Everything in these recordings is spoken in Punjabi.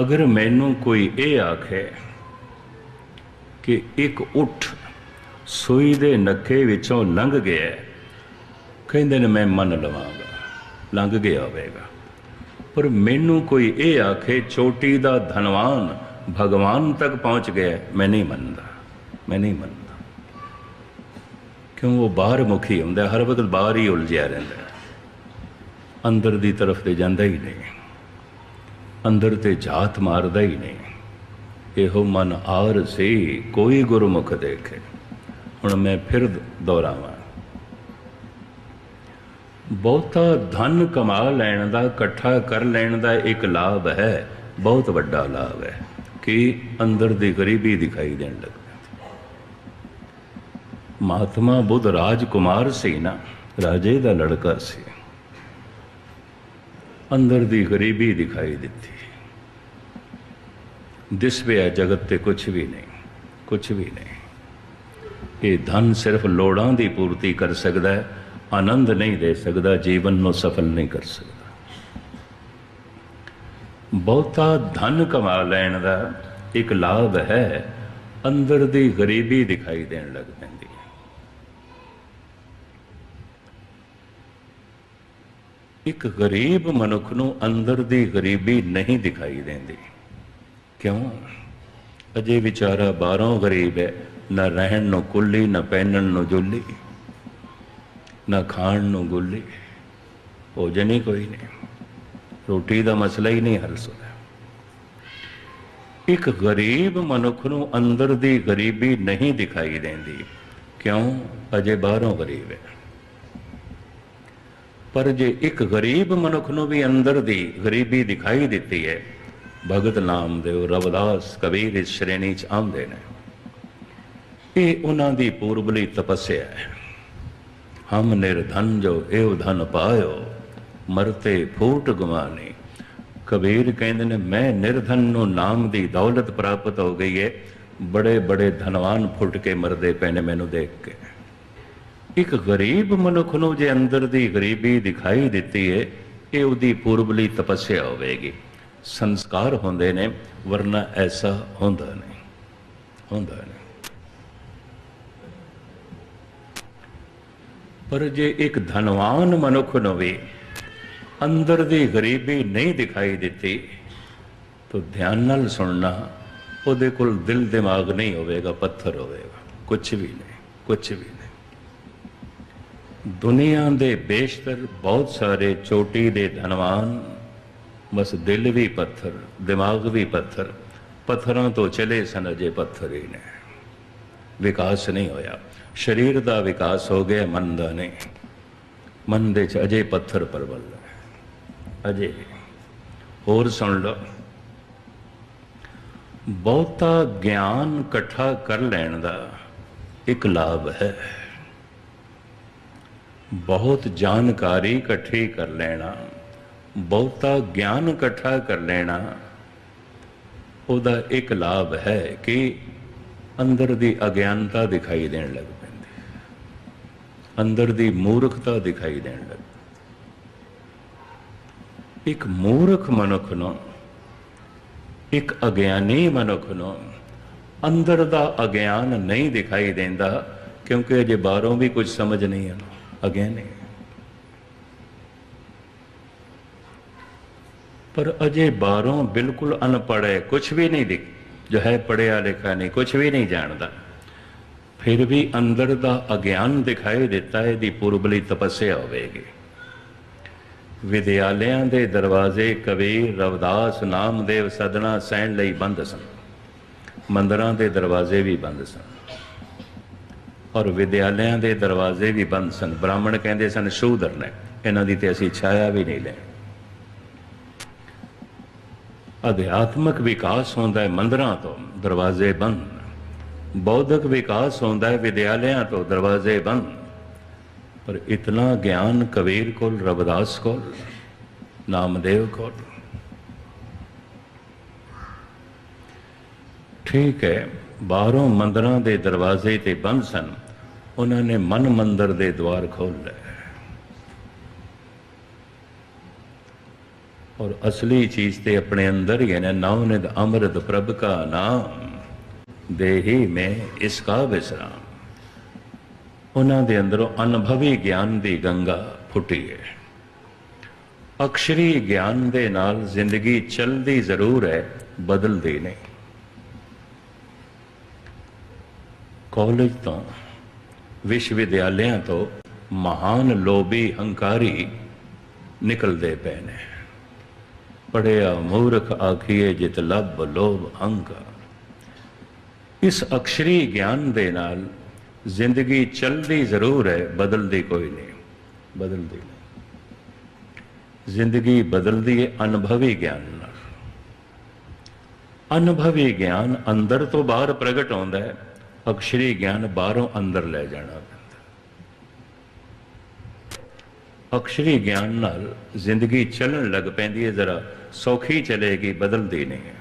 ਅਗਰ ਮੈਨੂੰ ਕੋਈ ਇਹ ਆਖੇ ਕਿ ਇੱਕ ਉੱਠ ਸੂਈ ਦੇ ਨੱਕੇ ਵਿੱਚੋਂ ਲੰਘ ਗਿਆ ਕਹਿੰਦੇ ਨੇ ਮੈਂ ਮੰਨ ਲਵਾਂਗਾ, ਲੰਘ ਗਿਆ ਹੋਵੇਗਾ। ਪਰ ਮੈਨੂੰ ਕੋਈ ਇਹ ਆਖੇ, ਚੋਟੀ ਦਾ ਧਨਵਾਨ ਭਗਵਾਨ ਤੱਕ ਪਹੁੰਚ ਗਿਆ, ਮੈਂ ਨਹੀਂ ਮੰਨਦਾ, ਮੈਂ ਨਹੀਂ ਮੰਨਦਾ। ਕਿਉਂ ਉਹ ਬਾਹਰ ਮੁਖੀ ਹੁੰਦਾ, ਹਰ ਵਕਤ ਬਾਹਰ ਹੀ ਉਲਝਿਆ ਰਹਿੰਦਾ ਅੰਦਰ ਦੀ ਤਰਫ ਤੇ ਜਾਂਦਾ ਹੀ ਨਹੀਂ। ਅੰਦਰ ਤੇ ਜਾਤ ਮਾਰਦਾ ਹੀ ਨਹੀਂ। ਇਹੋ ਮਨ ਆਰ ਸੀ ਕੋਈ ਗੁਰਮੁਖ ਦੇਖੇ। ਹੁਣ ਮੈਂ ਫਿਰ ਦੁਹਰਾਵਾਂ। ਬਹੁਤਾ ਧਨ ਕਮਾ ਲੈਣ ਦਾ, ਇਕੱਠਾ ਕਰ ਲੈਣ ਦਾ ਇੱਕ ਲਾਭ ਹੈ, ਬਹੁਤ ਵੱਡਾ ਲਾਭ ਹੈ, ਕਿ ਅੰਦਰ ਦੀ ਗਰੀਬੀ ਦਿਖਾਈ ਦੇਣ ਲੱਗ ਪੈਂਦੀ ਮਹਾਤਮਾ ਬੁੱਧ ਰਾਜਕੁਮਾਰ ਸੀ ਨਾ, ਰਾਜੇ ਦਾ ਲੜਕਾ ਸੀ। ਅੰਦਰ ਦੀ ਗਰੀਬੀ ਦਿਖਾਈ ਦਿੱਤੀ। ਦਿਸ ਪਿਆ ਜਗਤ ਤੇ ਕੁਝ ਵੀ ਨਹੀਂ ਕੁਝ ਵੀ ਨਹੀਂ। ਇਹ ਧਨ ਸਿਰਫ ਲੋੜਾਂ ਦੀ ਪੂਰਤੀ ਕਰ ਸਕਦਾ ਹੈ, ਆਨੰਦ ਨਹੀਂ ਦੇ ਸਕਦਾ, ਜੀਵਨ ਨੂੰ ਸਫਲ ਨਹੀਂ ਕਰ ਸਕਦਾ। ਬਹੁਤਾ ਧਨ ਕਮਾ ਲੈਣ ਦਾ ਇੱਕ ਲਾਭ ਹੈ, ਅੰਦਰ ਦੀ ਗਰੀਬੀ ਦਿਖਾਈ ਦੇਣ ਲੱਗ ਪੈਂਦੀ ਹੈ। ਇੱਕ ਗਰੀਬ ਮਨੁੱਖ ਨੂੰ ਅੰਦਰ ਦੀ ਗਰੀਬੀ ਨਹੀਂ ਦਿਖਾਈ ਦਿੰਦੀ। ਕਿਉਂ? ਅਜੇ ਵਿਚਾਰਾ ਬਾਹਰੋਂ ਗਰੀਬ ਹੈ, ਨਾ ਰਹਿਣ ਨੂੰ ਕੁੱਲੀ, ਨਾ ਪਹਿਨਣ ਨੂੰ ਜੁੱਲੀ, ਨਾ ਖਾਣ ਨੂੰ ਗੁੱਲੀ। ਭੋਜਨ ਹੀ ਕੋਈ ਨਹੀਂ। ਰੋਟੀ ਦਾ ਮਸਲਾ ਹੀ ਨਹੀਂ ਹੱਲ ਸੁਣਿਆ। ਇੱਕ ਗਰੀਬ ਮਨੁੱਖ ਨੂੰ ਅੰਦਰ ਦੀ ਗਰੀਬੀ ਨਹੀਂ ਦਿਖਾਈ ਦਿੰਦੀ। ਕਿਉਂ? ਅਜੇ ਬਾਹਰੋਂ ਗਰੀਬ ਹੈ। ਪਰ ਜੇ ਇੱਕ ਗਰੀਬ ਮਨੁੱਖ ਨੂੰ ਵੀ ਅੰਦਰ ਦੀ ਗਰੀਬੀ ਦਿਖਾਈ ਦਿੱਤੀ ਹੈ ਭਗਤ ਨਾਮਦੇਵ ਰਵਦਾਸ ਕਬੀਰ ਇਸ ਸ਼੍ਰੇਣੀ ਚ ਆਉਂਦੇ ਨੇ। ਇਹ ਉਹਨਾਂ ਦੀ ਪੂਰਬਲੀ ਤਪੱਸਿਆ ਹੈ। ਹਮ ਨਿਰਧਨ ਜੋ ਇਹ ਧਨ ਪਾਇਓ, ਮਰਤੇ ਫੂਟ ਗਵਾਨੇ ਕਬੀਰ ਕਹਿੰਦੇ ਨੇ, ਮੈਂ ਨਿਰਧਨ ਨੂੰ ਨਾਮ ਦੀ ਦੌਲਤ ਪ੍ਰਾਪਤ ਹੋ ਗਈ ਹੈ ਬੜੇ ਬੜੇ ਧਨਵਾਨ ਫੁੱਟ ਕੇ ਮਰਦੇ ਪਏ ਨੇ ਮੈਨੂੰ ਦੇਖ ਕੇ। ਇੱਕ ਗਰੀਬ ਮਨੁੱਖ ਨੂੰ ਜੇ ਅੰਦਰ ਦੀ ਗਰੀਬੀ ਦਿਖਾਈ ਦਿੱਤੀ ਹੈ ਇਹ ਉਹਦੀ ਪੂਰਬਲੀ ਤਪੱਸਿਆ ਹੋਵੇਗੀ। ਸੰਸਕਾਰ ਹੁੰਦੇ ਨੇ, ਵਰਨਾ ਐਸਾ ਹੁੰਦਾ ਨਹੀਂ ਹੁੰਦਾ ਨਹੀਂ। ਪਰ ਜੇ ਇੱਕ ਧਨਵਾਨ ਮਨੁੱਖ ਨੂੰ ਵੀ ਅੰਦਰ ਦੀ ਗਰੀਬੀ ਨਹੀਂ ਦਿਖਾਈ ਦਿੱਤੀ, ਤਾਂ ਧਿਆਨ ਨਾਲ ਸੁਣਨਾ, ਉਹਦੇ ਕੋਲ ਦਿਲ ਦਿਮਾਗ ਨਹੀਂ ਹੋਵੇਗਾ, ਪੱਥਰ ਹੋਵੇਗਾ ਕੁਝ ਵੀ ਨਹੀਂ ਕੁਝ ਵੀ ਨਹੀਂ। ਦੁਨੀਆ ਦੇ ਬੇਸ਼ਤਰ ਬਹੁਤ ਸਾਰੇ ਚੋਟੀ ਦੇ ਧਨਵਾਨ ਬਸ ਦਿਲ ਵੀ ਪੱਥਰ, ਦਿਮਾਗ ਵੀ ਪੱਥਰ, ਪੱਥਰਾਂ ਤੋਂ ਚਲੇ ਸਨ ਅਜੇ ਪੱਥਰ ਹੀ ਨੇ। ਵਿਕਾਸ ਨਹੀਂ ਹੋਇਆ। ਸਰੀਰ ਦਾ ਵਿਕਾਸ ਹੋ ਗਿਆ, ਮਨ ਦਾ ਨਹੀਂ। ਮਨ ਦੇ ਚ ਅਜੇ ਪੱਥਰ ਪਰਵਲ ਅਜੇ। ਹੋਰ ਸੁਣ ਲਓ। ਬਹੁਤਾ ਗਿਆਨ ਇਕੱਠਾ ਕਰ ਲੈਣ ਦਾ ਇੱਕ ਲਾਭ ਹੈ। ਬਹੁਤ ਜਾਣਕਾਰੀ ਇਕੱਠੀ ਕਰ ਲੈਣਾ। ਬਹੁਤਾ ਗਿਆਨ ਇਕੱਠਾ ਕਰ ਲੈਣਾ, ਉਹਦਾ ਇੱਕ ਲਾਭ ਹੈ ਕਿ ਅੰਦਰ ਦੀ ਅਗਿਆਨਤਾ ਦਿਖਾਈ ਦੇਣ ਲੱਗ ਪੈਂਦੀ ਅੰਦਰ ਦੀ ਮੂਰਖਤਾ ਦਿਖਾਈ ਦੇਣ ਲੱਗ ਇੱਕ ਮੂਰਖ ਮਨੁੱਖ ਨੂੰ, ਇੱਕ ਅਗਿਆਨੀ ਮਨੁੱਖ ਨੂੰ ਅੰਦਰ ਦਾ ਅਗਿਆਨ ਨਹੀਂ ਦਿਖਾਈ ਦਿੰਦਾ, ਕਿਉਂਕਿ ਅਜੇ ਬਾਹਰੋਂ ਵੀ ਕੁਝ ਸਮਝ ਨਹੀਂ ਆਉਂਦਾ। ਅਗਿਆਨੀ। ਪਰ ਅਜੇ ਬਾਹਰੋਂ ਬਿਲਕੁਲ ਅਨਪੜ੍ਹ ਹੈ ਕੁਝ ਵੀ ਨਹੀਂ ਦਿਖ ਜੋ ਹੈ ਪੜਿਆ ਲਿਖਾ ਨਹੀਂ ਕੁਝ ਵੀ ਨਹੀਂ ਜਾਣਦਾ। ਫਿਰ ਵੀ ਅੰਦਰ ਦਾ ਅਗਿਆਨ ਦਿਖਾਈ ਦਿੱਤਾ ਹੈ ਦੀ ਪੂਰਬਲੀ ਤਪੱਸਿਆ ਹੋਵੇਗੀ। ਵਿਦਿਆਲਿਆਂ ਦੇ ਦਰਵਾਜ਼ੇ ਕਬੀਰ ਰਵਿਦਾਸ ਨਾਮਦੇਵ ਸਦਣਾ ਸੈਣ ਲਈ ਬੰਦ ਸਨ। ਮੰਦਰਾਂ ਦੇ ਦਰਵਾਜ਼ੇ ਵੀ ਬੰਦ ਸਨ। ਔਰ ਵਿਦਿਆਲਿਆਂ ਦੇ ਦਰਵਾਜ਼ੇ ਵੀ ਬੰਦ ਸਨ। ਬ੍ਰਾਹਮਣ ਕਹਿੰਦੇ ਸਨ, ਸ਼ੂਦਰ ਨੇ, ਇਹਨਾਂ ਦੀ ਤੇ ਅਸੀਂ ਛਾਇਆ ਵੀ ਨਹੀਂ ਲੈ ਅਧਿਆਤਮਿਕ ਵਿਕਾਸ ਹੁੰਦਾ ਹੈ ਮੰਦਰਾਂ ਤੋਂ, ਦਰਵਾਜ਼ੇ ਬੰਦ। ਬੌਧਿਕ ਵਿਕਾਸ ਹੁੰਦਾ ਹੈ ਵਿਦਿਆਲਿਆਂ ਤੋਂ, ਦਰਵਾਜ਼ੇ ਬੰਦ। ਪਰ ਇਤਨਾ ਗਿਆਨ ਕਬੀਰ ਕੋਲ, ਰਵਿਦਾਸ ਕੋਲ, ਨਾਮਦੇਵ ਕੋਲ। ਠੀਕ ਹੈ, ਬਾਹਰੋਂ ਮੰਦਰਾਂ ਦੇ ਦਰਵਾਜ਼ੇ ਤੇ ਬੰਦ ਸਨ, ਉਹਨਾਂ ਨੇ ਮਨ ਮੰਦਰ ਦੇ ਦਵਾਰ ਖੋਲ ਲਏ। ਔਰ ਅਸਲੀ ਚੀਜ਼ ਤੇ ਆਪਣੇ ਅੰਦਰ ਹੀ ਹੈ ਨਾ ਨਾਉ ਨਿਦ ਅੰਮ੍ਰਿਤ ਪ੍ਰਭ ਕਾ ਨਾਮ, ਦੇਹੀ ਮੈਂ ਇਸ ਕਾ ਵਿਸਰਾਮ। ਉਹਨਾਂ ਦੇ ਅੰਦਰੋਂ ਅਨੁਭਵੀ ਗਿਆਨ ਦੀ ਗੰਗਾ ਫੁੱਟੀ ਹੈ। ਅਕਸ਼ਰੀ ਗਿਆਨ ਦੇ ਨਾਲ ਜ਼ਿੰਦਗੀ ਚੱਲਦੀ ਜ਼ਰੂਰ ਹੈ, ਬਦਲਦੀ ਨਹੀਂ। ਕਾਲਜ ਤੋਂ ਵਿਸ਼ਵ ਵਿਦਿਆਲਿਆਂ ਤੋਂ ਮਹਾਨ ਲੋਭੀ ਹੰਕਾਰੀ ਨਿਕਲਦੇ ਪਏ ਨੇ। ਪੜਿਆ ਮੂਰਖ ਆਖੀਏ ਜਿਤ ਲੱਭ ਲੋਭ ਹੰਕਾਰ ਇਸ ਅਕਸ਼ਰੀ ਗਿਆਨ ਦੇ ਨਾਲ ਜ਼ਿੰਦਗੀ ਚੱਲਦੀ ਜ਼ਰੂਰ ਹੈ, ਬਦਲਦੀ ਕੋਈ ਨਹੀਂ, ਬਦਲਦੀ ਨਹੀਂ। ਜ਼ਿੰਦਗੀ ਬਦਲਦੀ ਹੈ ਅਨੁਭਵੀ ਗਿਆਨ ਨਾਲ। ਅਨੁਭਵੀ ਗਿਆਨ ਅੰਦਰ ਤੋਂ ਬਾਹਰ ਪ੍ਰਗਟ ਹੁੰਦਾ ਹੈ, ਅਕਸ਼ਰੀ ਗਿਆਨ ਬਾਹਰੋਂ ਅੰਦਰ ਲੈ ਜਾਣਾ ਪੈਂਦਾ ਅਕਸ਼ਰੀ ਗਿਆਨ ਨਾਲ ਜ਼ਿੰਦਗੀ ਚੱਲਣ ਲੱਗ ਪੈਂਦੀ ਹੈ, ਜ਼ਰਾ ਸੌਖੀ ਚਲੇਗੀ, ਬਦਲਦੀ ਨਹੀਂ ਹੈ।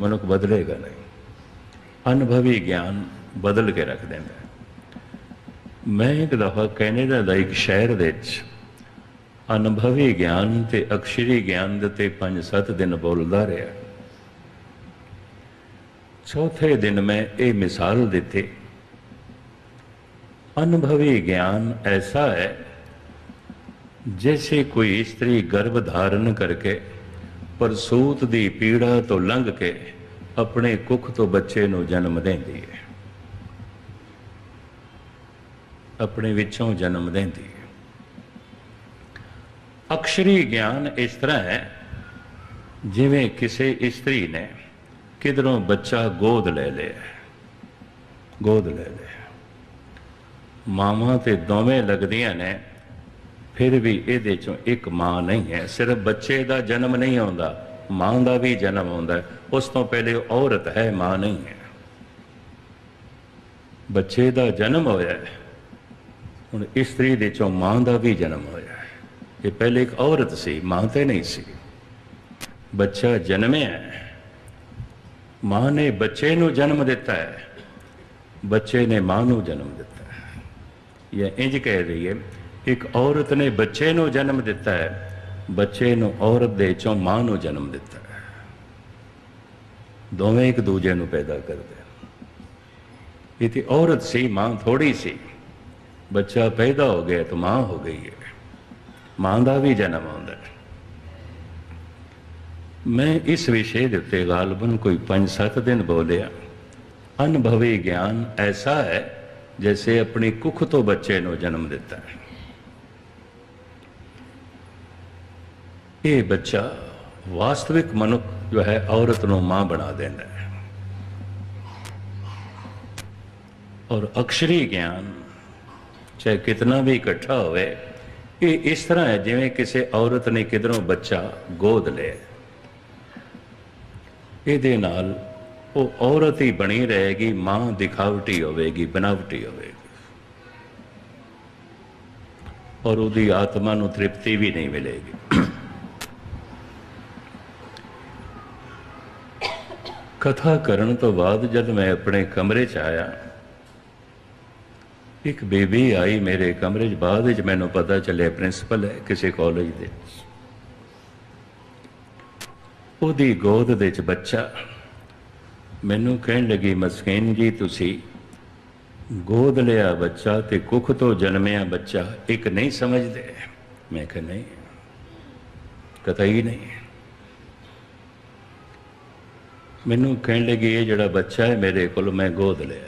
ਮਨੁੱਖ ਬਦਲੇਗਾ ਨਹੀਂ। ਅਨੁਭਵੀ ਗਿਆਨ ਬਦਲ ਕੇ ਰੱਖ ਦਿੰਦਾ ਮੈਂ ਇੱਕ ਦਫਾ ਕੈਨੇਡਾ ਦਾ ਇੱਕ ਸ਼ਹਿਰ ਵਿੱਚ ਅਨੁਭਵੀ ਗਿਆਨ ਤੇ ਅਕਸ਼ਰੀ ਗਿਆਨ ਦੇ ਤੇ 5-7 ਦਿਨ ਬੋਲਦਾ ਰਿਹਾ। ਚੌਥੇ ਦਿਨ ਮੈਂ ਇਹ ਮਿਸਾਲ ਦਿੱਤੀ। ਅਨੁਭਵੀ ਗਿਆਨ ਐਸਾ ਹੈ ਜੈਸੇ ਕੋਈ ਇਸਤਰੀ ਗਰਭ ਧਾਰਨ ਕਰਕੇ ਪਰਸੂਤ ਦੀ ਪੀੜਾ ਤੋਂ ਲੰਘ ਕੇ ਆਪਣੇ ਕੁੱਖ ਤੋਂ ਬੱਚੇ ਨੂੰ ਜਨਮ ਦਿੰਦੀ ਹੈ। ਆਪਣੇ ਵਿੱਚੋਂ ਜਨਮ ਦਿੰਦੀ ਹੈ। ਅਕਸ਼ਰੀ ਗਿਆਨ ਇਸ ਤਰ੍ਹਾਂ ਹੈ, ਜਿਵੇਂ ਕਿਸੇ ਇਸਤਰੀ ਨੇ ਕਿਧਰੋਂ ਬੱਚਾ ਗੋਦ ਲੈ ਲਿਆ ਗੋਦ ਲੈ ਲਿਆ ਮਾਵਾਂ ਤੇ ਦੋਵੇਂ ਲੱਗਦੀਆਂ ਨੇ ਫਿਰ ਵੀ ਇਹਦੇ ਚੋਂ ਇੱਕ ਮਾਂ ਨਹੀਂ ਹੈ, ਸਿਰਫ ਬੱਚੇ ਦਾ ਜਨਮ ਨਹੀਂ ਆਉਂਦਾ, ਮਾਂ ਦਾ ਵੀ ਜਨਮ ਆਉਂਦਾ ਉਸ ਤੋਂ ਪਹਿਲੇ ਔਰਤ ਹੈ, ਮਾਂ ਨਹੀਂ ਹੈ। ਬੱਚੇ ਦਾ ਜਨਮ ਹੋਇਆ ਹੈ, ਹੁਣ ਇਸਤਰੀ ਦੇ ਚੋਂ ਮਾਂ ਦਾ ਵੀ ਜਨਮ ਹੋਇਆ ਹੈ। ਇਹ ਪਹਿਲੇ ਇੱਕ ਔਰਤ ਸੀ, ਮਾਂ ਤੇ ਨਹੀਂ ਸੀ। ਬੱਚਾ ਜਨਮਿਆ ਮਾਂ ਨੇ ਬੱਚੇ ਨੂੰ ਜਨਮ ਦਿੱਤਾ ਹੈ। ਬੱਚੇ ਨੇ ਮਾਂ ਨੂੰ ਜਨਮ ਦਿੱਤਾ ਹੈ। ਇਹ ਇੰਜ ਕਹਿ ਰਹੀ ਹੈ ਇੱਕ ਔਰਤ ਨੇ ਬੱਚੇ ਨੂੰ ਜਨਮ ਦਿੱਤਾ ਹੈ, ਬੱਚੇ ਨੂੰ ਔਰਤ ਦੇ ਚੋਂ ਮਾਂ ਨੂੰ ਜਨਮ ਦਿੱਤਾ ਹੈ। ਦੋਵੇਂ ਇੱਕ ਦੂਜੇ ਨੂੰ ਪੈਦਾ ਕਰਦੇ ਇਹ ਤੇ ਔਰਤ ਸੀ, ਮਾਂ ਥੋੜੀ ਸੀ। ਬੱਚਾ ਪੈਦਾ ਹੋ ਗਿਆ ਤਾਂ ਮਾਂ ਹੋ ਗਈ ਹੈ। ਮਾਂ ਦਾ ਵੀ ਜਨਮ ਆਉਂਦਾ ਹੈ। ਮੈਂ ਇਸ ਵਿਸ਼ੇ ਦੇ ਉੱਤੇ ਗਾਲਬਨ ਕੋਈ 5-7 ਦਿਨ ਬੋਲਿਆ, ਅਨੁਭਵੀ ਗਿਆਨ ਐਸਾ ਹੈ, ਜੈਸੇ ਆਪਣੀ ਕੁੱਖ ਤੋਂ ਬੱਚੇ ਨੂੰ ਜਨਮ ਦਿੱਤਾ ਹੈ। ਇਹ ਬੱਚਾ ਵਾਸਤਵਿਕ ਮਨੁੱਖ ਜੋ ਹੈ, ਔਰਤ ਨੂੰ ਮਾਂ ਬਣਾ ਦਿੰਦਾ ਹੈ। ਔਰ ਅਕਸ਼ਰੀ ਗਿਆਨ ਚਾਹੇ ਕਿਤਨਾ ਵੀ ਇਕੱਠਾ ਹੋਵੇ, ਇਹ ਇਸ ਤਰ੍ਹਾਂ ਹੈ ਜਿਵੇਂ ਕਿਸੇ ਔਰਤ ਨੇ ਕਿਧਰੋਂ ਬੱਚਾ ਗੋਦ ਲਿਆ। ਇਹਦੇ ਨਾਲ ਉਹ ਔਰਤ ਹੀ ਬਣੀ ਰਹੇਗੀ, ਮਾਂ ਦਿਖਾਵਟੀ ਹੋਵੇਗੀ ਬਨਾਵਟੀ ਹੋਵੇਗੀ। ਔਰ ਉਹਦੀ ਆਤਮਾ ਨੂੰ ਤ੍ਰਿਪਤੀ ਵੀ ਨਹੀਂ ਮਿਲੇਗੀ। ਕਥਾ ਕਰਨ ਤੋਂ ਬਾਅਦ ਜਦ ਮੈਂ ਆਪਣੇ ਕਮਰੇ 'ਚ ਆਇਆ, ਇੱਕ ਬੇਬੀ ਆਈ ਮੇਰੇ ਕਮਰੇ 'ਚ, ਬਾਅਦ ਵਿੱਚ ਮੈਨੂੰ ਪਤਾ ਚੱਲਿਆ ਪ੍ਰਿੰਸੀਪਲ ਹੈ ਕਿਸੇ ਕਾਲਜ ਦੇ। ਉਹਦੀ ਗੋਦ ਦੇ ਵਿੱਚ ਬੱਚਾ। ਮੈਨੂੰ ਕਹਿਣ ਲੱਗੀ, ਮਸਕੀਨ ਜੀ, ਤੁਸੀਂ ਗੋਦ ਲਿਆ ਬੱਚਾ ਤੇ ਕੁੱਖ ਤੋਂ ਜਨਮਿਆ ਬੱਚਾ, ਇੱਕ ਨਹੀਂ ਸਮਝਦੇ। ਮੈਂ ਕਿਹਾ, ਨਹੀਂ ਕਤਈ ਨਹੀਂ। ਮੈਨੂੰ ਕਹਿਣ ਲੱਗੀ, ਇਹ ਜਿਹੜਾ ਬੱਚਾ ਹੈ ਮੇਰੇ ਕੋਲ ਮੈਂ ਗੋਦ ਲਿਆ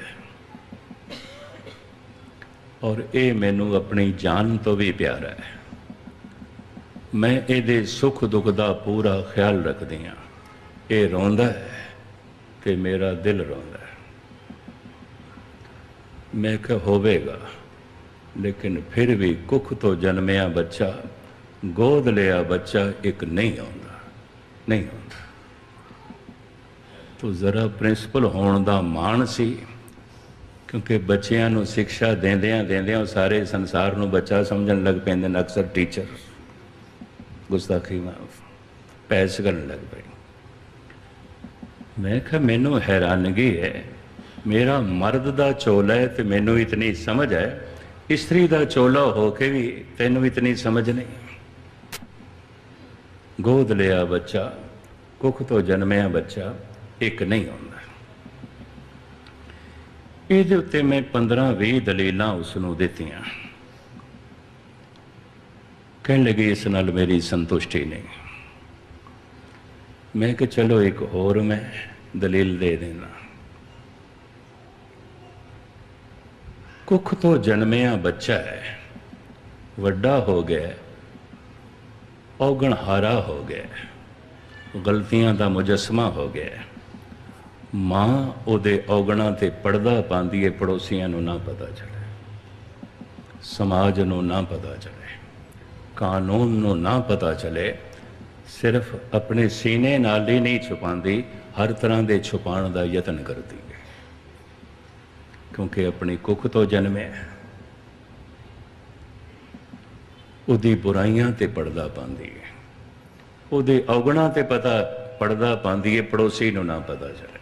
ਔਰ ਇਹ ਮੈਨੂੰ ਆਪਣੀ ਜਾਨ ਤੋਂ ਵੀ ਪਿਆਰਾ ਹੈ। ਮੈਂ ਇਹਦੇ ਸੁੱਖ ਦੁੱਖ ਦਾ ਪੂਰਾ ਖਿਆਲ ਰੱਖਦੀ ਹਾਂ। ਇਹ ਰੋਂਦਾ ਹੈ ਤੇ ਮੇਰਾ ਦਿਲ ਰੋਂਦਾ ਹੈ। ਮੈਂ ਕਿਹਾ, ਹੋਵੇਗਾ। ਲੇਕਿਨ ਫਿਰ ਵੀ ਕੁੱਖ ਤੋਂ ਜਨਮਿਆ ਬੱਚਾ, ਗੋਦ ਲਿਆ ਬੱਚਾ ਇੱਕ ਨਹੀਂ ਆਉਂਦਾ ਨਹੀਂ ਆਉਂਦਾ। ਤੋ ਜ਼ਰਾ ਪ੍ਰਿੰਸੀਪਲ ਹੋਣ ਦਾ ਮਾਣ ਸੀ, ਕਿਉਂਕਿ ਬੱਚਿਆਂ ਨੂੰ ਸਿੱਖਿਆ ਦਿੰਦਿਆਂ ਦਿੰਦਿਆਂ ਸਾਰੇ ਸੰਸਾਰ ਨੂੰ ਬੱਚਾ ਸਮਝਣ ਲੱਗ ਪੈਂਦੇ ਨੇ, ਅਕਸਰ ਟੀਚਰ ਗੁਸਤਾਖੀ ਮਾਫ ਪੈਸ ਕਰਨ ਲੱਗ ਪਏ। ਮੈਂ ਕਿਹਾ, ਮੈਨੂੰ ਹੈਰਾਨਗੀ ਹੈ। ਮੇਰਾ ਮਰਦ ਦਾ ਚੋਲਾ ਹੈ ਤੇ ਮੈਨੂੰ ਇਤਨੀ ਸਮਝ ਹੈ। ਇਸਤਰੀ ਦਾ ਚੋਲਾ ਹੋ ਕੇ ਵੀ ਤੈਨੂੰ ਇਤਨੀ ਸਮਝ ਨਹੀਂ। ਗੋਦ ਲਿਆ ਬੱਚਾ, ਕੁੱਖ ਤੋਂ ਜਨਮਿਆ ਬੱਚਾ। ਇੱਕ ਨਹੀਂ ਹੁੰਦਾ ਇਹਦੇ ਉੱਤੇ ਮੈਂ 15-20 ਦਲੀਲਾਂ ਉਸ ਨੂੰ ਦਿੱਤੀਆਂ। ਕਹਿਣ ਲੱਗੀ, ਇਸ ਨਾਲ ਮੇਰੀ ਸੰਤੁਸ਼ਟੀ ਨਹੀਂ। ਮੈਂ ਕਿ ਚਲੋ ਇੱਕ ਹੋਰ ਮੈਂ ਦਲੀਲ ਦੇ ਦੇਣਾ। ਕੁੱਖ ਤੋਂ ਜਨਮਿਆ ਬੱਚਾ ਹੈ, ਵੱਡਾ ਹੋ ਗਿਆ ਔਗਣਹਾਰਾ ਹੋ ਗਿਆ ਗਲਤੀਆਂ ਦਾ ਮੁਜਸਮਾ ਹੋ ਗਿਆ ਮਾਂ ਉਹਦੇ ਔਗਣਾ ਤੇ ਪਰਦਾ ਪਾਉਂਦੀ ਏ, ਪੜੋਸੀਆਂ ਨੂੰ ਨਾ ਪਤਾ ਚੱਲੇ। ਸਮਾਜ ਨੂੰ ਨਾ ਪਤਾ ਚੱਲੇ। ਕਾਨੂੰਨ ਨੂੰ ਨਾ ਪਤਾ ਚੱਲੇ। ਸਿਰਫ ਆਪਣੇ ਸੀਨੇ ਨਾਲ ਹੀ ਨਹੀਂ ਛੁਪਾਉਂਦੀ, ਹਰ ਤਰ੍ਹਾਂ ਦੇ ਛੁਪਾਉਣ ਦਾ ਯਤਨ ਕਰਦੀ ਹੈ ਕਿਉਂਕਿ ਆਪਣੀ ਕੁੱਖ ਤੋਂ ਜਨਮਿਆ ਉਹਦੀ ਬੁਰਾਈਆਂ ਤੇ ਪਰਦਾ ਪਾਉਂਦੀ ਹੈ ਉਹਦੇ ਔਗਣਾ ਤੇ ਪਤਾ, ਪਰਦਾ ਪਾਉਂਦੀ ਹੈ ਪੜੋਸੀ ਨੂੰ ਨਾ ਪਤਾ ਚੱਲੇ।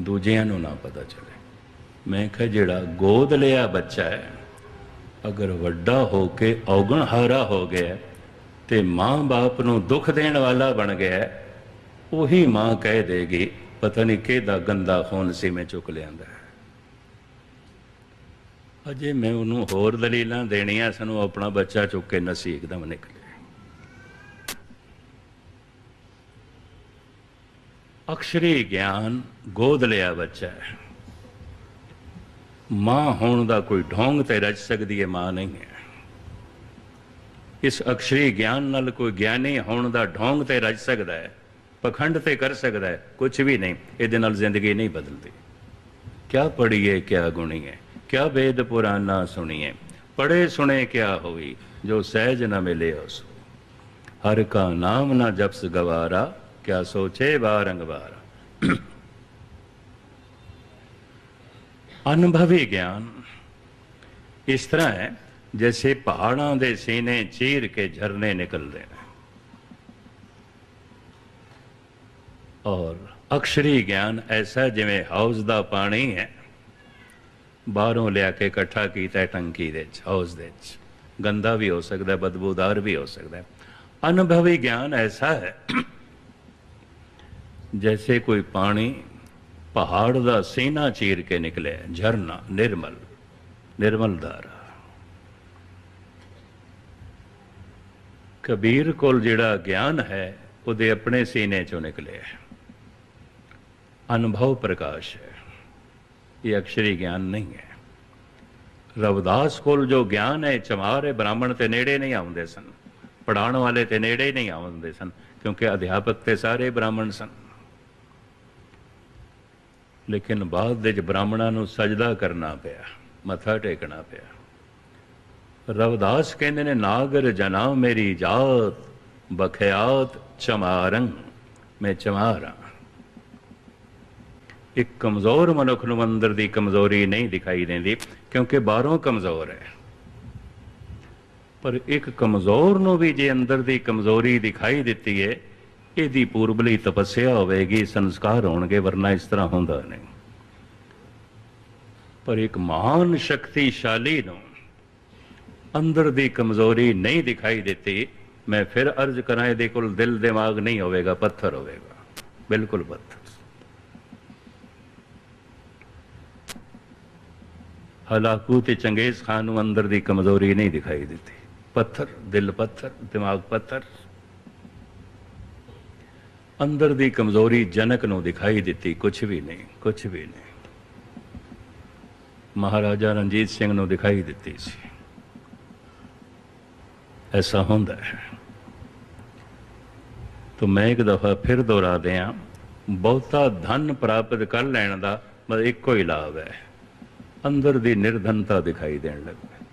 ਦੂਜਿਆਂ ਨੂੰ ਨਾ ਪਤਾ ਚੱਲੇ। ਮੈਂ ਕਿਹਾ, ਜਿਹੜਾ ਗੋਦ ਲਿਆ ਬੱਚਾ ਹੈ, ਅਗਰ ਵੱਡਾ ਹੋ ਕੇ ਔਗਣ ਹਾਰਾ ਹੋ ਗਿਆ ਤੇ ਮਾਂ-ਬਾਪ ਨੂੰ ਦੁੱਖ ਦੇਣ ਵਾਲਾ ਬਣ ਗਿਆ ਉਹੀ ਮਾਂ ਕਹਿ ਦੇਗੀ, ਪਤਾ ਨਹੀਂ ਕਿਹਦਾ ਗੰਦਾ ਖੂਨ ਸੀ ਮੈਂ ਚੁੱਕ ਲਿਆਂਦਾ ਅਜੇ ਮੈਂ ਉਹਨੂੰ ਹੋਰ ਦਲੀਲਾਂ ਦੇਣੀਆਂ ਸਾਨੂੰ ਆਪਣਾ ਬੱਚਾ ਚੁੱਕ ਕੇ ਨਸੀਬ ਇੱਕਦਮ ਨਿਕਲੇ। ਅਕਸ਼ਰੀ ਗਿਆਨ ਗੋਦ ਲਿਆ ਬੱਚਾ ਮਾਂ ਹੋਣ ਦਾ ਕੋਈ ਢੋਂਗ ਤੇ ਰਚ ਸਕਦੀ ਹੈ ਮਾਂ ਨਹੀਂ ਹੈ। ਇਸ ਅਕਸ਼ਰੀ ਗਿਆਨ ਨਾਲ ਕੋਈ ਗਿਆਨੀ ਹੋਣ ਦਾ ਢੋਂਗ ਤੇ ਰਚ ਸਕਦਾ ਹੈ, ਪਖੰਡ ਤੇ ਕਰ ਸਕਦਾ ਹੈ ਕੁਝ ਵੀ ਨਹੀਂ, ਇਹਦੇ ਨਾਲ ਜ਼ਿੰਦਗੀ ਨਹੀਂ ਬਦਲਦੀ। ਕਿਆ ਪੜੀਏ ਕਿਆ ਗੁਣੀਏ, ਕਿਆ ਵੇਦ ਪੁਰਾਨਾ ਸੁਣੀਏ ਪੜੇ ਸੁਣੇ ਕਿਆ ਹੋਈ, ਜੋ ਸਹਿਜ ਨਾ ਮਿਲੇ ਉਸ ਹਰ ਕਾ ਨਾਮ ਨਾ ਜਪਸ ਗਵਾਰਾ ਕਿਆ ਸੋਚੇ ਬਾਰੰਗਵਾਰਾ ਅਨੁਭਵੀ ਗਿਆਨ ਇਸ ਤਰ੍ਹਾਂ ਹੈ, ਜੈਸੇ ਪਹਾੜਾਂ ਦੇ ਸੀਨੇ ਚੀਰ ਕੇ ਝਰਨੇ ਨਿਕਲਦੇ ਨੇ। ਔਰ ਅਕਸ਼ਰੀ ਗਿਆਨ ਐਸਾ ਜਿਵੇਂ ਹਾਊਸ ਦਾ ਪਾਣੀ ਹੈ, ਬਾਹਰੋਂ ਲਿਆ ਕੇ ਇਕੱਠਾ ਕੀਤਾ ਹੈ ਟੰਕੀ ਦੇ ਵਿੱਚ, ਹਾਊਸ ਦੇ ਵਿੱਚ। ਗੰਦਾ ਵੀ ਹੋ ਸਕਦਾ ਹੈ ਬਦਬੂਦਾਰ ਵੀ ਹੋ ਸਕਦਾ ਹੈ। ਅਨੁਭਵੀ ਗਿਆਨ ਐਸਾ ਹੈ ਜੈਸੇ ਕੋਈ ਪਾਣੀ ਪਹਾੜ ਦਾ ਸੀਨਾ ਚੀਰ ਕੇ ਨਿਕਲਿਆ ਝਰਨਾ ਨਿਰਮਲ ਨਿਰਮਲ ਧਾਰਾ ਕਬੀਰ ਕੋਲ ਜਿਹੜਾ ਗਿਆਨ ਹੈ ਉਹਦੇ ਆਪਣੇ ਸੀਨੇ ਚੋਂ ਨਿਕਲਿਆ ਅਨੁਭਵ ਪ੍ਰਕਾਸ਼ ਹੈ ਇਹ ਅਕਸ਼ਰੀ ਗਿਆਨ ਨਹੀਂ ਹੈ ਰਵਿਦਾਸ ਕੋਲ ਜੋ ਗਿਆਨ ਹੈ ਚਮਾਰ ਹੈ ਬ੍ਰਾਹਮਣ ਤੇ ਨੇੜੇ ਨਹੀਂ ਆਉਂਦੇ ਸਨ ਪੜਾਉਣ ਵਾਲੇ ਤੇ ਨੇੜੇ ਨਹੀਂ ਆਉਂਦੇ ਸਨ ਕਿਉਂਕਿ ਅਧਿਆਪਕ ਤੇ ਸਾਰੇ ਬ੍ਰਾਹਮਣ ਸਨ ਲੇਕਿਨ ਬਾਅਦ ਦੇ ਵਿੱਚ ਬ੍ਰਾਹਮਣਾਂ ਨੂੰ ਸਜਦਾ ਕਰਨਾ ਪਿਆ, ਮੱਥਾ ਟੇਕਣਾ ਪਿਆ। ਰਵਦਾਸ ਕਹਿੰਦੇ ਨੇ, ਨਾਗਰ ਜਨਾ ਮੇਰੀ ਜਾਤ, ਬਖਿਆਤ ਚਮਾਰੰ, ਮੈਂ ਚਮਾਰਾਂ। ਇੱਕ ਕਮਜ਼ੋਰ ਮਨੁੱਖ ਨੂੰ ਅੰਦਰ ਦੀ ਕਮਜ਼ੋਰੀ ਨਹੀਂ ਦਿਖਾਈ ਦਿੰਦੀ, ਕਿਉਂਕਿ ਬਾਹਰੋਂ ਕਮਜ਼ੋਰ ਹੈ। ਪਰ ਇੱਕ ਕਮਜ਼ੋਰ ਨੂੰ ਵੀ ਜੇ ਅੰਦਰ ਦੀ ਕਮਜ਼ੋਰੀ ਦਿਖਾਈ ਦਿੱਤੀ ਹੈ ਇਹਦੀ ਪੂਰਬਲੀ ਤਪੱਸਿਆ ਹੋਵੇਗੀ, ਸੰਸਕਾਰ ਹੋਣਗੇ, ਵਰਨਾ ਇਸ ਤਰ੍ਹਾਂ ਹੁੰਦਾ ਨਹੀਂ। ਪਰ ਇੱਕ ਮਹਾਨ ਸ਼ਕਤੀਸ਼ਾਲੀ ਨੂੰ ਅੰਦਰ ਦੀ ਕਮਜ਼ੋਰੀ ਨਹੀਂ ਦਿਖਾਈ ਦਿੱਤੀ, ਮੈਂ ਫਿਰ ਅਰਜ਼ ਕਰਾਂ ਇਹਦੇ ਕੋਲ ਦਿਲ ਦਿਮਾਗ ਨਹੀਂ ਹੋਵੇਗਾ, ਪੱਥਰ ਹੋਵੇਗਾ। ਬਿਲਕੁਲ ਪੱਥਰ। ਹਲਾਕੂ ਤੇ ਚੰਗੇਜ਼ ਖਾਨ ਨੂੰ ਅੰਦਰ ਦੀ ਕਮਜ਼ੋਰੀ ਨਹੀਂ ਦਿਖਾਈ ਦਿੱਤੀ। ਪੱਥਰ, ਦਿਲ ਪੱਥਰ, ਦਿਮਾਗ ਪੱਥਰ। ਅੰਦਰ ਦੀ ਕਮਜ਼ੋਰੀ ਜਨਕ ਨੂੰ ਦਿਖਾਈ ਦਿੱਤੀ ਕੁਝ ਵੀ ਨਹੀਂ ਕੁਝ ਵੀ ਨਹੀਂ। ਮਹਾਰਾਜਾ ਰਣਜੀਤ ਸਿੰਘ ਨੂੰ ਦਿਖਾਈ ਦਿੱਤੀ ਸੀ। ਐਸਾ ਹੁੰਦਾ ਹੈ। ਤਾਂ ਮੈਂ ਇੱਕ ਦਫਾ ਫਿਰ ਦੁਹਰਾ ਦਿਆਂ, ਬਹੁਤਾ ਧਨ ਪ੍ਰਾਪਤ ਕਰ ਲੈਣ ਦਾ ਮਤਲਬ ਇੱਕੋ ਹੀ ਲਾਭ ਹੈ। ਅੰਦਰ ਦੀ ਨਿਰਧਨਤਾ ਦਿਖਾਈ ਦੇਣ ਲੱਗ। ਪਈ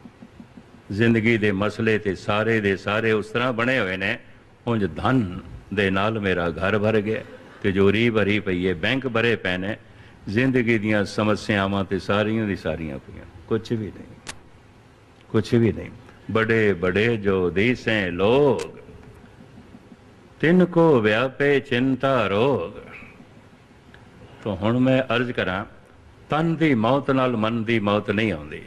ਜ਼ਿੰਦਗੀ ਦੇ ਮਸਲੇ ਤੇ ਸਾਰੇ ਦੇ ਸਾਰੇ ਉਸ ਤਰ੍ਹਾਂ ਬਣੇ ਹੋਏ ਨੇ, ਉਂਝ ਧਨ ਦੇ ਨਾਲ ਮੇਰਾ ਘਰ ਭਰ ਗਿਆ ਤਿਜੋਰੀ ਭਰੀ ਪਈ ਹੈ ਬੈਂਕ ਭਰੇ ਪਏ ਨੇ, ਜ਼ਿੰਦਗੀ ਦੀਆਂ ਸਮੱਸਿਆਵਾਂ ਤੇ ਸਾਰੀਆਂ ਦੀ ਸਾਰੀਆਂ ਪਈਆਂ। ਕੁਝ ਵੀ ਨਹੀਂ। ਕੁਝ ਵੀ ਨਹੀਂ। ਬੜੇ ਬੜੇ ਜੋ ਦੀਸੇ ਲੋਗ ਤਿੰਨ ਕੋ ਵਿਆਪੇ ਚਿੰਤਾ ਰੋਗ। ਤਾਂ ਹੁਣ ਮੈਂ ਅਰਜ਼ ਕਰਾਂ, ਤਨ ਦੀ ਮੌਤ ਨਾਲ ਮਨ ਦੀ ਮੌਤ ਨਹੀਂ ਆਉਂਦੀ।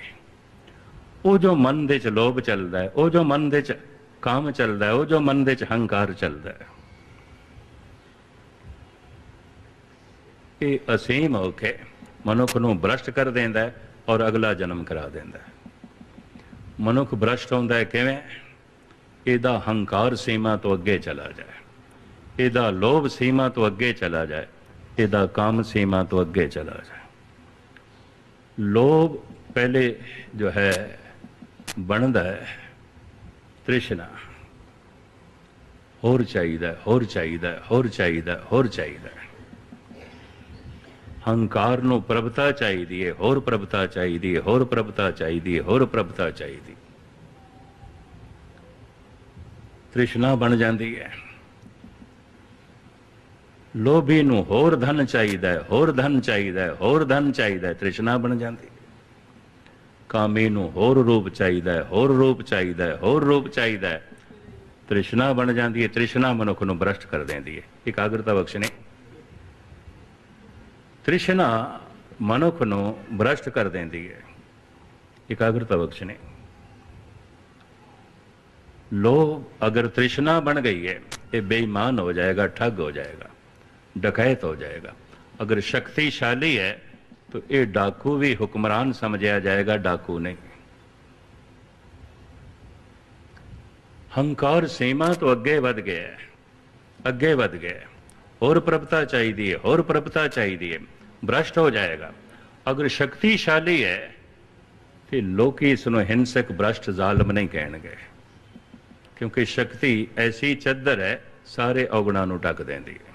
ਉਹ ਜੋ ਮਨ ਦੇ ਚ ਲੋਭ ਚੱਲਦਾ ਹੈ, ਉਹ ਜੋ ਮਨ ਦੇ ਚ ਕਾਮ ਚੱਲਦਾ ਹੈ, ਉਹ ਜੋ ਮਨ ਦੇ ਵਿੱਚ ਹੰਕਾਰ ਚੱਲਦਾ ਹੈ। ਇਹ ਅਸੀਮ ਹੋ ਕੇ ਮਨੁੱਖ ਨੂੰ ਭ੍ਰਸ਼ਟ ਕਰ ਦਿੰਦਾ ਹੈ ਔਰ ਅਗਲਾ ਜਨਮ ਕਰਾ ਦਿੰਦਾ ਹੈ। ਮਨੁੱਖ ਭ੍ਰਸ਼ਟ ਹੁੰਦਾ ਹੈ ਕਿਵੇਂ? ਇਹਦਾ ਹੰਕਾਰ ਸੀਮਾ ਤੋਂ ਅੱਗੇ ਚਲਾ ਜਾਏ। ਇਹਦਾ ਲੋਭ ਸੀਮਾ ਤੋਂ ਅੱਗੇ ਚਲਾ ਜਾਏ। ਇਹਦਾ ਕਾਮ ਸੀਮਾ ਤੋਂ ਅੱਗੇ ਚਲਾ ਜਾਏ। ਲੋਭ ਪਹਿਲੇ ਜੋ ਹੈ, ਬਣਦਾ ਹੈ। ਤ੍ਰਿਸ਼ਨਾ। ਹੋਰ ਚਾਹੀਦਾ ਹੋਰ ਚਾਹੀਦਾ ਹੋਰ ਚਾਹੀਦਾ ਹੋਰ ਚਾਹੀਦਾ ਹੰਕਾਰ ਨੂੰ ਪ੍ਰਭਤਾ ਚਾਹੀਦੀ ਹੈ ਹੋਰ ਪ੍ਰਭਤਾ ਚਾਹੀਦੀ ਹੈ ਹੋਰ ਪ੍ਰਭਤਾ ਚਾਹੀਦੀ ਹੈ ਹੋਰ ਪ੍ਰਭਤਾ ਚਾਹੀਦੀ ਤ੍ਰਿਸ਼ਨਾ ਬਣ ਜਾਂਦੀ ਹੈ ਲੋਭੀ ਨੂੰ ਹੋਰ ਧਨ ਚਾਹੀਦਾ ਹੈ ਹੋਰ ਧਨ ਚਾਹੀਦਾ ਹੈ ਹੋਰ ਧਨ ਚਾਹੀਦਾ ਹੈ ਤ੍ਰਿਸ਼ਨਾ ਬਣ ਜਾਂਦੀ ਹੈ ਕਾਮੀ ਨੂੰ ਹੋਰ ਰੂਪ ਚਾਹੀਦਾ ਹੈ ਹੋਰ ਰੂਪ ਚਾਹੀਦਾ ਹੈ ਹੋਰ ਰੂਪ ਚਾਹੀਦਾ ਹੈ ਤ੍ਰਿਸ਼ਨਾ ਬਣ ਜਾਂਦੀ ਹੈ ਤ੍ਰਿਸ਼ਨਾ ਮਨੁੱਖ ਨੂੰ ਭ੍ਰਸ਼ਟ ਕਰ ਦਿੰਦੀ ਹੈ ਇਕਾਗਰਤਾ ਬਖਸ਼ਣੇ। ਤ੍ਰਿਸ਼ਨਾ ਮਨੁੱਖ ਨੂੰ ਭ੍ਰਸ਼ਟ ਕਰ ਦਿੰਦੀ ਹੈ ਇਕਾਗਰਤਾ ਬਖਸ਼ਣੇ ਲੋਭ ਅਗਰ ਤ੍ਰਿਸ਼ਨਾ ਬਣ ਗਈ ਹੈ ਇਹ ਬੇਈਮਾਨ ਹੋ ਜਾਏਗਾ ਠੱਗ ਹੋ ਜਾਏਗਾ ਡਕੈਤ ਹੋ ਜਾਏਗਾ ਅਗਰ ਸ਼ਕਤੀਸ਼ਾਲੀ ਹੈ तो ये डाकू भी हुक्मरान समझा जाएगा डाकू नहीं हंकार सीमा तो अगे वध गया है अगे वध गया है ਹੋਰ ਪ੍ਰਭਤਾ ਚਾਹੀਦੀ ਹੈ, ਹੋਰ ਪ੍ਰਭਤਾ ਚਾਹੀਦੀ ਹੈ, ਭ੍ਰਸ਼ਟ ਹੋ ਜਾਏਗਾ। ਅਗਰ ਸ਼ਕਤੀਸ਼ਾਲੀ ਹੈ, ਤੇ ਲੋਕੀ ਇਸ ਨੂੰ ਹਿੰਸਕ, ਭ੍ਰਸ਼ਟ, ਜ਼ਾਲਮ ਨਹੀਂ ਕਹਿਣਗੇ। ਕਿਉਂਕਿ ਸ਼ਕਤੀ ਐਸੀ ਚੱਦਰ ਹੈ, ਸਾਰੇ ਔਗਣਾਂ ਨੂੰ ਢੱਕ ਦਿੰਦੀ ਹੈ।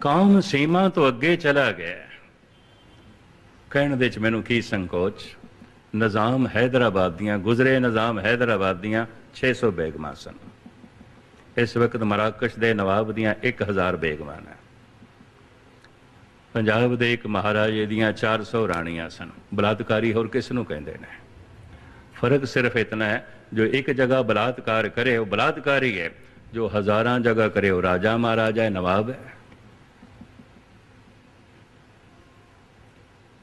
ਕਾਮ ਸੀਮਾ ਤੋਂ ਅੱਗੇ ਚਲਾ ਗਿਆ। ਕਹਿਣ ਦੇ ਚ ਮੈਨੂੰ ਕੀ ਸੰਕੋਚ? ਨਿਜ਼ਾਮ ਹైదరాబాద్ ਦੀਆਂ, ਗੁਜ਼ਰੇ ਨਿਜ਼ਾਮ ਹైదరాబాద్ ਦੀਆਂ 600 ਬੇਗਮਾਂ ਸਨ। ਇਸ ਵਕਤ ਮਰਾਕਸ਼ ਦੇ ਨਵਾਬ ਦੀਆਂ 1000 ਬੇਗਮਾਂ ਹੈ। ਪੰਜਾਬ ਦੇ ਇੱਕ ਮਹਾਰਾਜੇ ਦੀਆਂ 400 ਰਾਣੀਆਂ ਸਨ। ਬਲਾਤਕਾਰੀ ਹੋਰ ਕਿਸ ਨੂੰ ਕਹਿੰਦੇ ਨੇ? ਫ਼ਰਕ ਸਿਰਫ ਇਤਨਾ ਹੈ, ਜੋ ਇੱਕ ਜਗ੍ਹਾ ਬਲਾਤਕਾਰ ਕਰੇ, ਉਹ ਬਲਾਤਕਾਰੀ ਹੈ। ਜੋ ਹਜ਼ਾਰਾਂ ਜਗ੍ਹਾ ਕਰੇ, ਉਹ ਰਾਜਾ ਮਹਾਰਾਜਾ ਹੈ, ਨਵਾਬ ਹੈ।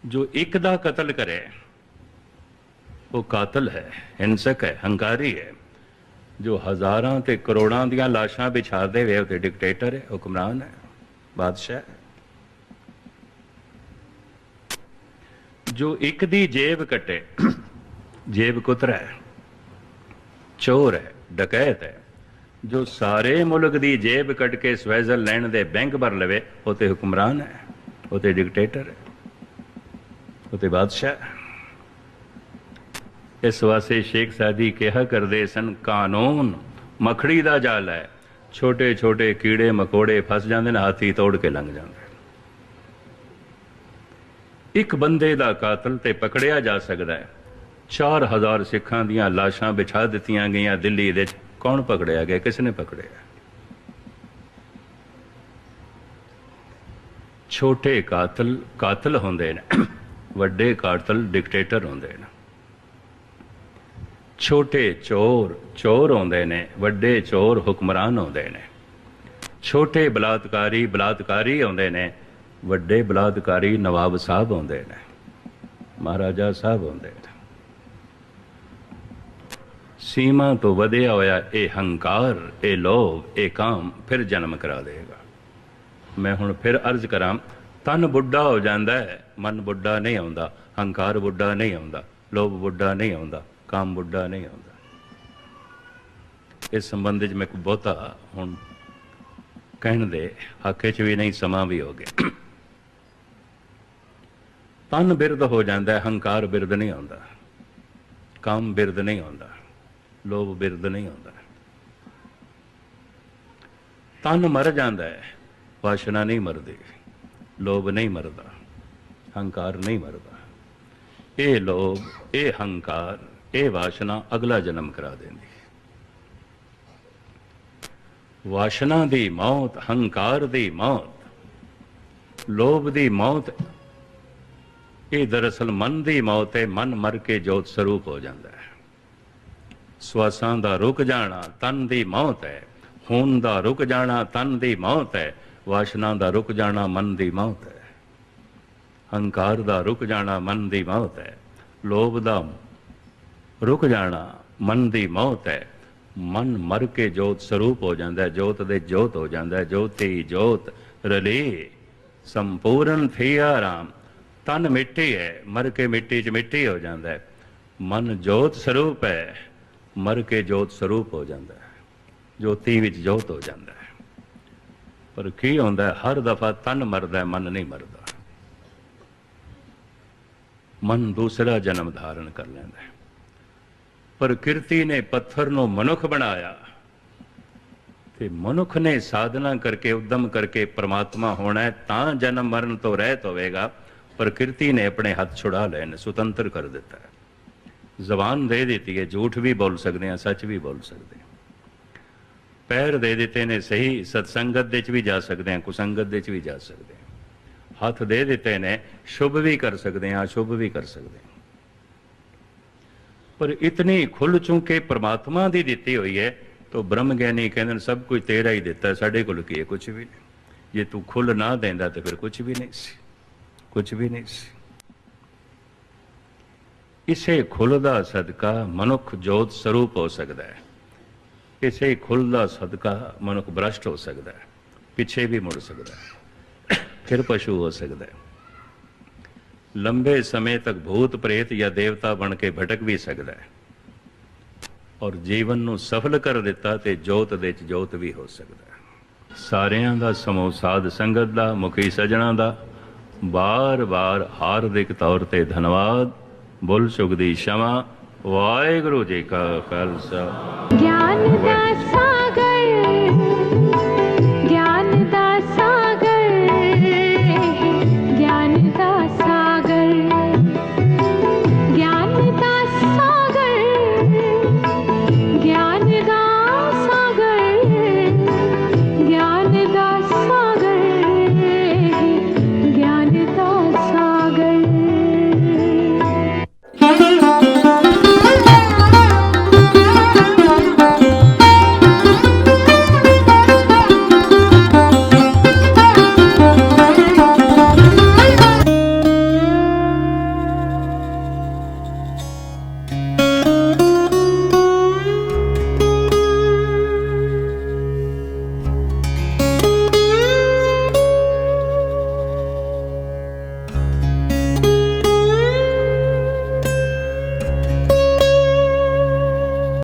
ਜੋ ਇੱਕ ਦਾ ਕਤਲ ਕਰੇ, ਉਹ ਕਾਤਲ ਹੈ, ਹਿੰਸਕ ਹੈ, ਹੰਕਾਰੀ ਹੈ। ਜੋ ਹਜ਼ਾਰਾਂ ਤੇ ਕਰੋੜਾਂ ਦੀਆਂ ਲਾਸ਼ਾਂ ਵਿਛਾ ਦੇਵੇ ਉਹ ਡਿਕਟੇਟਰ ਹੈ, ਹੁਕਮਰਾਨ ਹੈ, ਬਾਦਸ਼ਾਹ ਹੈ ਜੋ ਇੱਕ ਦੀ ਜੇਬ ਕੱਟੇ, ਜੇਬ ਕੁਤਰਾ ਹੈ, ਚੋਰ ਹੈ, ਡਕੈਤ ਹੈ, ਜੋ ਸਾਰੇ ਮੁਲਕ ਦੀ ਜੇਬ ਕੱਟ ਕੇ ਸਵਿਟਜ਼ਰਲੈਂਡ ਦੇ ਬੈਂਕ ਭਰ ਲਵੇ ਉਹ ਤੇ ਹੁਕਮਰਾਨ ਹੈ ਉਹ ਤੇ ਡਿਕਟੇਟਰ ਹੈ ਉਹ ਤੇ ਬਾਦਸ਼ਾਹ ਹੈ। ਇਸ ਵਾਸਤੇ ਸ਼ੇਖ ਸਾਦੀ ਕਿਹਾ ਕਰਦੇ ਸਨ, ਕਾਨੂੰਨ ਮੱਖੜੀ ਦਾ ਜਾਲ ਹੈ। ਛੋਟੇ ਛੋਟੇ ਕੀੜੇ ਮਕੋੜੇ ਫਸ ਜਾਂਦੇ ਨੇ, ਹਾਥੀ ਤੋੜ ਕੇ ਲੰਘ ਜਾਂਦੇ ਇੱਕ ਬੰਦੇ ਦਾ ਕਾਤਲ ਤੇ ਪਕੜਿਆ ਜਾ ਸਕਦਾ ਹੈ। 4000 ਸਿੱਖਾਂ ਦੀਆਂ ਲਾਸ਼ਾਂ ਵਿਛਾ ਦਿੱਤੀਆਂ ਗਈਆਂ ਦਿੱਲੀ ਦੇ ਕੌਣ ਪਕੜਿਆ ਗਿਆ? ਕਿਸ ਨੇ ਪਕੜਿਆ? ਛੋਟੇ ਕਾਤਲ ਕਾਤਲ ਹੁੰਦੇ ਨੇ। ਵੱਡੇ ਕਾਤਲ, ਡਿਕਟੇਟਰ ਹੁੰਦੇ ਨੇ। ਛੋਟੇ ਚੋਰ ਚੋਰ ਆਉਂਦੇ ਨੇ, ਵੱਡੇ ਚੋਰ ਹੁਕਮਰਾਨ ਆਉਂਦੇ ਨੇ। ਛੋਟੇ ਬਲਾਤਕਾਰੀ ਬਲਾਤਕਾਰੀ ਆਉਂਦੇ ਨੇ, ਵੱਡੇ ਬਲਾਤਕਾਰੀ ਨਵਾਬ ਸਾਹਿਬ ਆਉਂਦੇ ਨੇ, ਮਹਾਰਾਜਾ ਸਾਹਿਬ ਆਉਂਦੇ ਨੇ। ਸੀਮਾ ਤੋਂ ਵਧਿਆ ਹੋਇਆ ਇਹ ਹੰਕਾਰ, ਇਹ ਲੋਭ, ਇਹ ਕਾਮ ਫਿਰ ਜਨਮ ਕਰਾ ਦੇਗਾ। ਮੈਂ ਹੁਣ ਫਿਰ ਅਰਜ਼ ਕਰਾਂ, ਤਨ ਬੁੱਢਾ ਹੋ ਜਾਂਦਾ ਹੈ, ਮਨ ਬੁੱਢਾ ਨਹੀਂ ਆਉਂਦਾ, ਹੰਕਾਰ ਬੁੱਢਾ ਨਹੀਂ ਆਉਂਦਾ, ਲੋਭ ਬੁੱਢਾ ਨਹੀਂ ਆਉਂਦਾ। ਕੰਮ ਬੁੱਢਾ ਨਹੀਂ ਆਉਂਦਾ। ਇਸ ਸੰਬੰਧ ਵਿੱਚ ਮੈਂ ਕੋਈ ਬਹੁਤਾ ਹੁਣ ਕਹਿਣ ਦੇ ਹੱਕੇ 'ਚ ਵੀ ਨਹੀਂ, ਸਮਾਂ ਵੀ ਹੋ ਗਿਆ। ਤਨ ਬਿਰਦ ਹੋ ਜਾਂਦਾ, ਹੰਕਾਰ ਬਿਰਦ ਨਹੀਂ ਆਉਂਦਾ। ਕਾਮ ਬਿਰਦ ਨਹੀਂ ਆਉਂਦਾ, ਲੋਭ ਬਿਰਦ ਨਹੀਂ ਆਉਂਦਾ। ਤਨ ਮਰ ਜਾਂਦਾ ਹੈ, ਵਾਸ਼ਨਾ ਨਹੀਂ ਮਰਦੀ, ਲੋਭ ਨਹੀਂ ਮਰਦਾ, ਹੰਕਾਰ ਨਹੀਂ ਮਰਦਾ। ਇਹ ਲੋਭ, ਇਹ ਹੰਕਾਰ ਇਹ ਵਾਸ਼ਨਾ ਅਗਲਾ ਜਨਮ ਕਰਾ ਦਿੰਦੀ ਹੈ। ਵਾਸ਼ਨਾ ਦੀ ਮੌਤ, ਹੰਕਾਰ ਦੀ ਮੌਤ, ਲੋਭ ਦੀ ਮੌਤ, ਇਹ ਦਰਅਸਲ ਮਨ ਦੀ ਮੌਤ ਹੈ, ਮਨ ਮਰ ਕੇ ਜੋਤ ਸਰੂਪ ਹੋ ਜਾਂਦਾ ਹੈ। ਸਵਾਸਾਂ ਦਾ ਰੁਕ ਜਾਣਾ ਤਨ ਦੀ ਮੌਤ ਹੈ, ਖੂਨ ਦਾ ਰੁਕ ਜਾਣਾ ਤਨ ਦੀ ਮੌਤ ਹੈ, ਵਾਸ਼ਨਾ ਦਾ ਰੁਕ ਜਾਣਾ ਮਨ ਦੀ ਮੌਤ ਹੈ। ਹੰਕਾਰ ਦਾ ਰੁਕ ਜਾਣਾ ਮਨ ਦੀ ਮੌਤ ਹੈ, ਲੋਭ ਦਾ ਰੁਕ ਜਾਣਾ, ਮਨ ਦੀ ਮੌਤ ਹੈ। ਮਨ ਮਰ ਕੇ ਜੋਤ ਸਰੂਪ ਹੋ ਜਾਂਦਾ ਹੈ, ਜੋਤ ਦੇ ਜੋਤ ਹੋ ਜਾਂਦਾ ਹੈ, ਜੋਤੀ ਜੋਤ, ਰਲੇ। ਸੰਪੂਰਨ ਥਿਆ ਰਾਮ। ਤਨ ਮਿੱਟੀ ਹੈ, ਮਰ ਕੇ ਮਿੱਟੀ 'ਚ ਮਿੱਟੀ ਹੋ ਜਾਂਦਾ ਹੈ। ਮਨ ਜੋਤ ਸਰੂਪ ਹੈ, ਮਰ ਕੇ ਜੋਤ ਸਰੂਪ ਹੋ ਜਾਂਦਾ ਹੈ। ਜੋਤੀ ਵਿੱਚ ਜੋਤ ਹੋ ਜਾਂਦਾ ਹੈ। ਪਰ ਕੀ ਹੁੰਦਾ ਹਰ ਦਫਾ ਤਨ ਮਰਦਾ ਮਨ ਨਹੀਂ ਮਰਦਾ। ਮਨ ਦੂਸਰਾ ਜਨਮ ਧਾਰਨ ਕਰ ਲੈਂਦਾ ਹੈ। ਪ੍ਰਕਿਰਤੀ ਨੇ ਪੱਥਰ ਨੂੰ ਮਨੁੱਖ ਬਣਾਇਆ। ਤੇ ਮਨੁੱਖ ਨੇ ਸਾਧਨਾ ਕਰਕੇ, ਉਦਮ ਕਰਕੇ ਪ੍ਰਮਾਤਮਾ ਹੋਣਾ ਹੈ, ਤਾਂ ਜਨਮ ਮਰਨ ਤੋਂ ਰਹਿਤ ਹੋਵੇਗਾ ਪ੍ਰਕਿਰਤੀ ਨੇ ਆਪਣੇ ਹੱਥ ਛੁਡਾ ਲਏ ਨੇ ਸੁਤੰਤਰ ਕਰ ਦਿੱਤਾ ਹੈ। ਜ਼ਬਾਨ ਦੇ ਦਿੱਤੀ ਹੈ, ਝੂਠ ਵੀ ਬੋਲ ਸਕਦੇ ਹਾਂ, ਸੱਚ ਵੀ ਬੋਲ ਸਕਦੇ ਹਾਂ। ਪੈਰ ਦੇ ਦਿੱਤੇ ਨੇ ਸਹੀ, ਸਤਸੰਗਤ ਦੇ ਚ ਵੀ ਜਾ ਸਕਦੇ ਹਾਂ, ਕੁਸੰਗਤ ਦੇ ਚ ਵੀ ਜਾ ਸਕਦੇ ਹਾਂ। ਹੱਥ ਦੇ ਦਿੱਤੇ ਨੇ, ਸ਼ੁਭ ਵੀ ਕਰ ਸਕਦੇ ਹਾਂ, ਅਸ਼ੁਭ ਵੀ ਕਰ ਸਕਦੇ ਹਾਂ। ਪਰ ਇਤਨੀ ਖੁੱਲ ਚੁੰਕੇ ਪ੍ਰਮਾਤਮਾ ਦੀ ਦਿੱਤੀ ਹੋਈ ਹੈ, ਤਾਂ ਬ੍ਰਹਮ ਗਿਆਨੀ ਕਹਿੰਦੇ ਨੇ, ਸਭ ਕੁਝ ਤੇਰਾ ਹੀ ਦਿੱਤਾ, ਸਾਡੇ ਕੋਲ ਕੀ ਹੈ? ਕੁਝ ਵੀ ਨਹੀਂ। ਜੇ ਤੂੰ ਖੁੱਲ ਨਾ ਦਿੰਦਾ ਤਾਂ ਫਿਰ ਕੁਝ ਵੀ ਨਹੀਂ ਸੀ। ਕੁਝ ਵੀ ਨਹੀਂ ਸੀ। ਇਸੇ ਖੁੱਲ ਦਾ ਸਦਕਾ ਮਨੁੱਖ ਜੋਤ ਸਰੂਪ ਹੋ ਸਕਦਾ ਹੈ। ਇਸੇ ਖੁੱਲ ਦਾ ਸਦਕਾ ਮਨੁੱਖ ਭ੍ਰਸ਼ਟ ਹੋ ਸਕਦਾ ਹੈ। ਪਿੱਛੇ ਵੀ ਮੁੜ ਸਕਦਾ ਹੈ। ਫਿਰ ਪਸ਼ੂ ਹੋ ਸਕਦਾ ਹੈ। ਲੰਬੇ ਸਮੇਂ ਤੱਕ ਭੂਤ ਪ੍ਰੇਤ ਜਾਂ ਦੇਵਤਾ ਬਣ ਕੇ ਭਟਕ ਵੀ ਸਕਦਾ ਹੈ। ਔਰ ਜੀਵਨ ਨੂੰ ਸਫਲ ਕਰ ਦਿੱਤਾ ਤੇ ਜੋਤ ਦੇ ਚ ਜੋਤ ਵੀ ਹੋ ਸਕਦਾ ਹੈ। ਸਾਰਿਆਂ ਦਾ ਸਮੋ ਸਾਧ ਸੰਗਤ ਦਾ, ਮੁਖੀ ਸਜਣਾ ਦਾ, ਬਾਰ-ਬਾਰ ਹਾਰਦਿਕ ਤੌਰ ਤੇ ਧੰਨਵਾਦ। ਬੁੱਲ ਸੁਖ ਦੀ ਸ਼ਮਾ। ਵਾਹਿਗੁਰੂ ਜੀ ਕਾ ਖਾਲਸਾ। ਗਿਆਨ ਦਾ